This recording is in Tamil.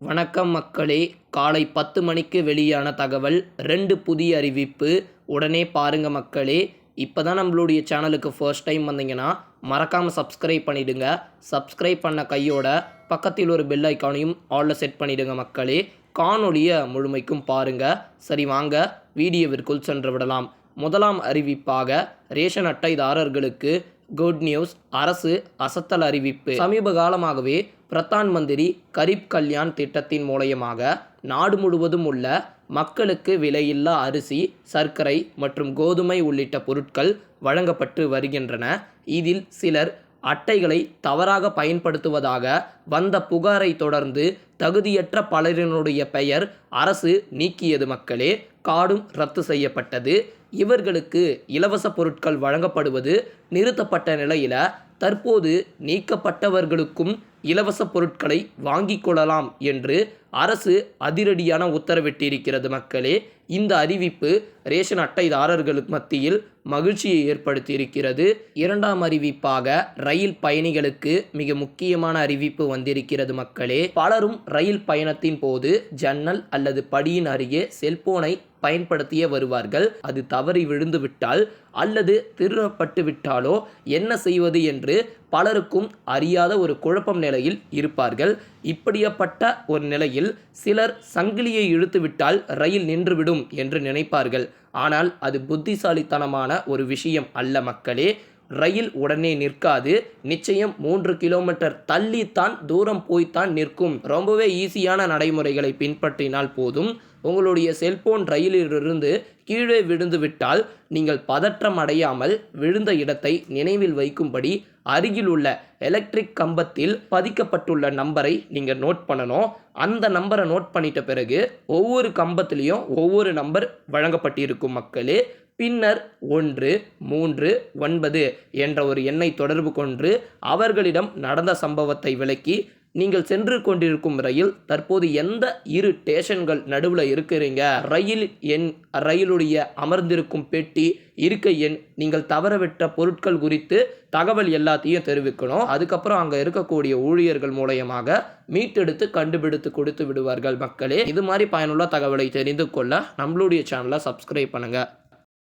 வணக்கம் மக்களே. காலை பத்து மணிக்கு வெளியான தகவல் ரெண்டு புதிய அறிவிப்பு. உடனே பாருங்கள் மக்களே. இப்போ தான் நம்மளுடைய சேனலுக்கு ஃபர்ஸ்ட் டைம் வந்தீங்கன்னா மறக்காமல் சப்ஸ்கிரைப் பண்ணிவிடுங்க சப்ஸ்கிரைப் பண்ண கையோட பக்கத்தில் ஒரு பெல் ஐக்கானையும் ஆலில் செட் பண்ணிவிடுங்க மக்களே. காணொலியை முழுமைக்கும் பாருங்க. சரி வாங்க. வீடியோவிற்குள் சென்று விடலாம். முதலாம் அறிவிப்பாக ரேஷன் அட்டைதாரர்களுக்கு குட் நியூஸ் அரசு அசத்தல் அறிவிப்பு. சமீப காலமாகவே பிரதான் மந்திரி கரீப் கல்யாண் திட்டத்தின் மூலயமாக நாடு முழுவதும் உள்ள மக்களுக்கு விலையில்லா அரிசி சர்க்கரை மற்றும் கோதுமை உள்ளிட்ட பொருட்கள் வழங்கப்பட்டு வருகின்றன. இதில் சிலர் அட்டைகளை தவறாக பயன்படுத்துவதாக வந்த புகாரை தொடர்ந்து தகுதியற்ற பலரினுடைய பெயர் அரசு நீக்கியது மக்களே காடும் ரத்து செய்யப்பட்டது. இவர்களுக்கு இலவச பொருட்கள் வழங்கப்படுவது நிறுத்தப்பட்ட நிலையில் தற்போது நீக்கப்பட்டவர்களுக்கும் இலவச பொருட்களை வாங்கிக் கொள்ளலாம் என்று அரசு அதிரடியான உத்தரவிட்டிருக்கிறது மக்களே. இந்த அறிவிப்பு ரேஷன் அட்டைதாரர்களுக்கு மத்தியில் மகிழ்ச்சியை ஏற்படுத்தியிருக்கிறது. இரண்டாம் அறிவிப்பாக ரயில் பயணிகளுக்கு மிக முக்கியமான அறிவிப்பு வந்திருக்கிறது மக்களே. பலரும் ரயில் பயணத்தின் போது ஜன்னல் அல்லது படியின் அருகே செல்போனை பயன்படுத்தியே வருவார்கள். அது தவறி விழுந்துவிட்டால் அல்லது திருடப்பட்டு விட்டாலோ என்ன செய்வது என்று பலருக்கும் அறியாத ஒரு குழப்பம் நிலையில் இருப்பார்கள். இப்படியப்பட்ட ஒரு நிலையில் சிலர் சங்கிலியை இழுத்துவிட்டால் ரயில் நின்றுவிடும் என்று நினைப்பார்கள். ஆனால் அது புத்திசாலித்தனமான ஒரு விஷயம் அல்ல மக்களே. ரயில் உடனே நிற்காது. நிச்சயம் மூன்று கிலோமீட்டர் தள்ளித்தான் தூரம் போய்த்தான் நிற்கும். ரொம்பவே ஈஸியான நடைமுறைகளை பின்பற்றினால் போதும். உங்களுடைய செல்போன் ரயிலிலிருந்து கீழே விழுந்து விட்டால் நீங்கள் பதற்றம் அடையாமல் விழுந்த இடத்தை நினைவில் வைக்கும்படி அருகில் உள்ள எலக்ட்ரிக் கம்பத்தில் பதிக்கப்பட்டுள்ள நம்பரை நீங்கள் நோட் பண்ணணும். அந்த நம்பரை நோட் பண்ணிட்ட பிறகு ஒவ்வொரு கம்பத்துலேயும் ஒவ்வொரு நம்பர் வழங்கப்பட்டிருக்கும் மக்களே. பின்னர் ஒன்று மூன்று ஒன்பது என்ற ஒரு எண்ணை தொடர்பு கொண்டு அவர்களிடம் நடந்த சம்பவத்தை விளக்கி நீங்கள் சென்று கொண்டிருக்கும் ரயில் தற்போது எந்த இரு ஸ்டேஷன்கள் நடுவில் இருக்கிறீங்க? ரயில் எண் ரயிலுடைய அமர்ந்திருக்கும் பெட்டி இருக்கை எண் நீங்கள் தவறவிட்ட பொருட்கள் குறித்து தகவல் எல்லாத்தையும் தெரிவிக்கணும். அதுக்கப்புறம் அங்கே இருக்கக்கூடிய ஊழியர்கள் மூலயமாக மீட்டெடுத்து கண்டுபிடித்து கொடுத்து விடுவார்கள் மக்களே. இது மாதிரி பயனுள்ள தகவலை தெரிந்து கொள்ள நம்மளுடைய சேனலை சப்ஸ்கிரைப் பண்ணுங்கள்